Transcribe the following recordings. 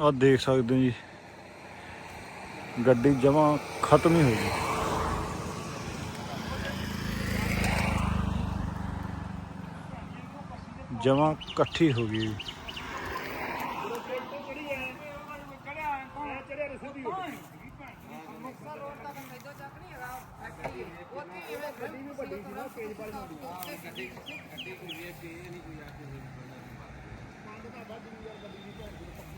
ਆਹ ਦੇਖ ਸਕਦੇ ਹੋ ਜੀ। ਗੱਡੀ ਜਮਾ ਖਤਮ ਹੀ ਹੋ। ਗਈ ਜਮਾ ਇਕੱਠੀ ਹੋ ਗਈ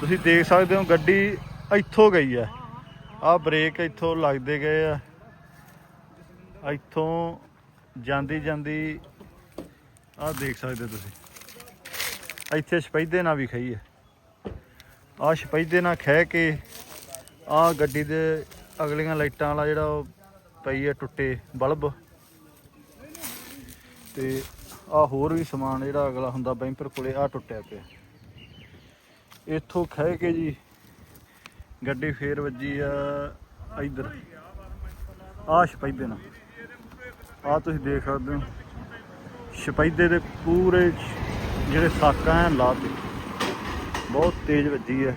ਤੁਸੀਂ ਦੇਖ ਸਕਦੇ ਹੋ ਗੱਡੀ ਇੱਥੋਂ ਗਈ ਹੈ। ਆਹ ਬ੍ਰੇਕ ਇੱਥੋਂ ਲੱਗਦੇ ਗਏ ਆ। ਇੱਥੋਂ ਜਾਂਦੀ ਜਾਂਦੀ ਆਹ ਦੇਖ ਸਕਦੇ ਹੋ ਤੁਸੀਂ। ਇੱਥੇ ਸ਼ਪੈਦੇ ਨਾਲ ਵੀ ਖਈ ਹੈ। ਆਹ ਸ਼ਪੈਦੇ ਨਾਲ ਖਹਿ ਕੇ ਆਹ ਗੱਡੀ ਦੇ ਅਗਲੀਆਂ ਲਾਈਟਾਂ ਵਾਲਾ ਜਿਹੜਾ ਉਹ ਪਈ ਹੈ ਟੁੱਟੇ ਬਲਬ। ਤੇ ਆ ਹੋਰ ਵੀ ਸਮਾਨ ਜਿਹੜਾ ਅਗਲਾ ਹੁੰਦਾ ਬੈਂਪਰ ਕੋਲੇ ਆ ਟੁੱਟਿਆ ਪਿਆ। ਇੱਥੋਂ ਖਹਿ ਕੇ ਜੀ ਗੱਡੀ ਫੇਰ ਵੱਜੀ ਆ ਇਧਰ। ਆ ਸ਼ਪੈਦੇ ਨਾਲ ਆ ਤੁਸੀਂ ਦੇਖ ਸਕਦੇ ਹੋ। ਸ਼ਪੈਦੇ ਦੇ ਪੂਰੇ ਜਿਹੜੇ ਸਾਕਾਂ ਐ ਲਾਤੇ। ਬਹੁਤ ਤੇਜ਼ ਵੱਜੀ ਹੈ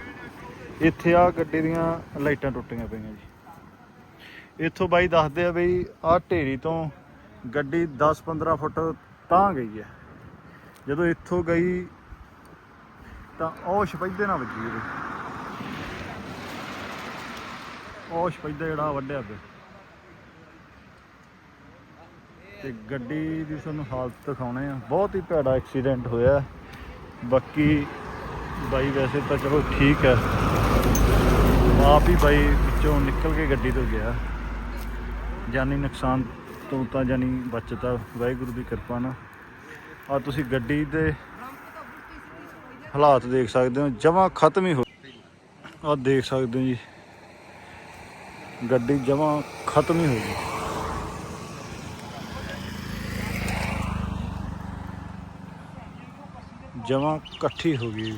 ਇੱਥੇ ਆ ਗੱਡੀ ਦੀਆਂ ਲਾਈਟਾਂ ਟੁੱਟੀਆਂ ਪਈਆਂ ਜੀ। ਇੱਥੋਂ ਬਾਈ ਦੱਸਦੇ ਆ ਬਈ ਆਹ ਢੇਰੀ ਤੋਂ ਗੱਡੀ 10-15 ਫੁੱਟ ਤਾਂ ਗਈ ਹੈ ਜਦੋਂ ਇੱਥੋਂ ਗਈ ਤਾਂ ਉਹ ਸ਼ਪੈਦੇ ਨਾਲ ਵੱਜੀ ਇਹਦੇ। ਉਹ ਸ਼ਪੈਦਾ ਜਿਹੜਾ ਵੱਡਿਆ ਪਿਆ। ਤੇ ਗੱਡੀ ਦੀ ਤੁਹਾਨੂੰ ਹਾਲਤ ਦਿਖਾਉਣੇ ਆ। ਬਹੁਤ ਹੀ ਭੈੜਾ ਐਕਸੀਡੈਂਟ ਹੋਇਆ। ਬਾਕੀ ਬਾਈ ਵੈਸੇ ਤਾਂ ਚਲੋ ਠੀਕ ਹੈ। ਆਪ ਹੀ ਬਾਈ ਵਿੱਚੋਂ ਨਿਕਲ ਕੇ ਗੱਡੀ ਤੋਂ ਗਿਆ। ਜਾਨੀ ਨੁਕਸਾਨ ਤੋਂ ਤਾਂ ਜਾਨੀ ਬਚਤਾ। ਵਾਹਿਗੁਰੂ ਦੀ ਕਿਰਪਾ ਨਾਲ। ਆ ਤੁਸੀਂ ਗੱਡੀ ਦੇ ਹਾਲਾਤ ਦੇਖ ਸਕਦੇ ਹੋ ਜਮਾ ਖਤਮ ਹੀ ਹੋ ਆ ਦੇਖ ਸਕਦੇ ਹੋ ਜੀ ਗੱਡੀ ਜਮਾ ਖਤਮ ਹੀ ਹੋ ਗਈ ਜਮਾ ਇਕੱਠੀ ਹੋ ਗਈ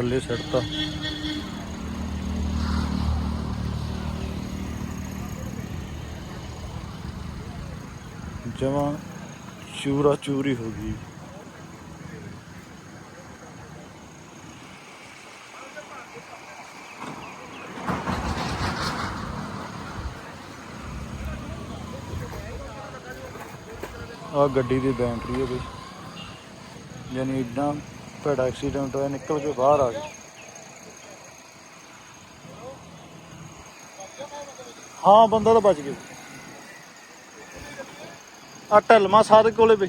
ਥੱਲੇ ਸੜਤਾ ਜਮਾ ਚੂਰਾ ਚੂਰੀ ਹੋ ਗਈ। ਆ ਗੱਡੀ ਦੀ ਬੈਟਰੀ ਹੈ ਬਈ। ਯਾਨੀ ਇਦਾਂ ਭੈੜਾ ਐਕਸੀਡੈਂਟ ਹੋਇਆ, ਨਿਕਲ ਕੇ ਬਾਹਰ ਆ ਗਈ ਹਾਂ, ਬੰਦਾ ਤਾਂ ਬਚ ਗਿਆ। ਆ ਢਲਮਾ ਸਾਧ ਕੋਲੇ ਬਈ।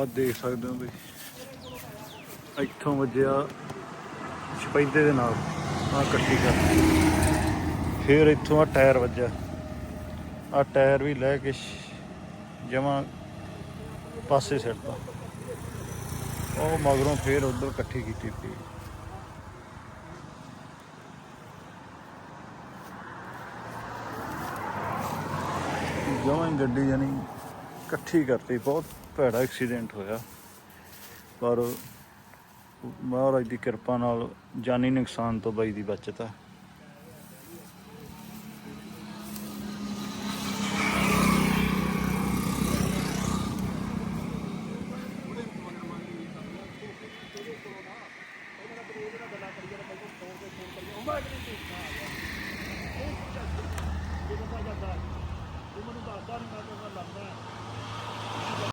ਆਹ ਦੇਖ ਸਕਦੇ ਹੋ ਬਈ। ਇੱਥੋਂ ਵੱਜਿਆ ਛਪੈਦੇ ਦੇ ਨਾਲ ਆ ਕੱਟੀ ਕਰ ਫਿਰ ਇੱਥੋਂ ਆ ਟਾਇਰ ਵੱਜਿਆ। ਆ ਟਾਇਰ ਵੀ ਲੈ ਕੇ ਜਮਾ ਪਾਸੇ ਸਿੱਟਦਾ ਉਹ ਮਗਰੋਂ ਫੇਰ ਉਧਰ ਇਕੱਠੀ ਕੀਤੀ ਪਈ। ਜਮਾਂ ਗੱਡੀ ਜਾਨੀ ਇਕੱਠੀ ਕਰਤੀ, ਬਹੁਤ ਭੈੜਾ ਐਕਸੀਡੈਂਟ ਹੋਇਆ। ਪਰ ਮਹਾਰਾਜ ਦੀ ਕਿਰਪਾ ਨਾਲ ਜਾਨੀ ਨੁਕਸਾਨ ਤੋਂ ਬਾਈ ਦੀ ਬਚਤ ਹੈ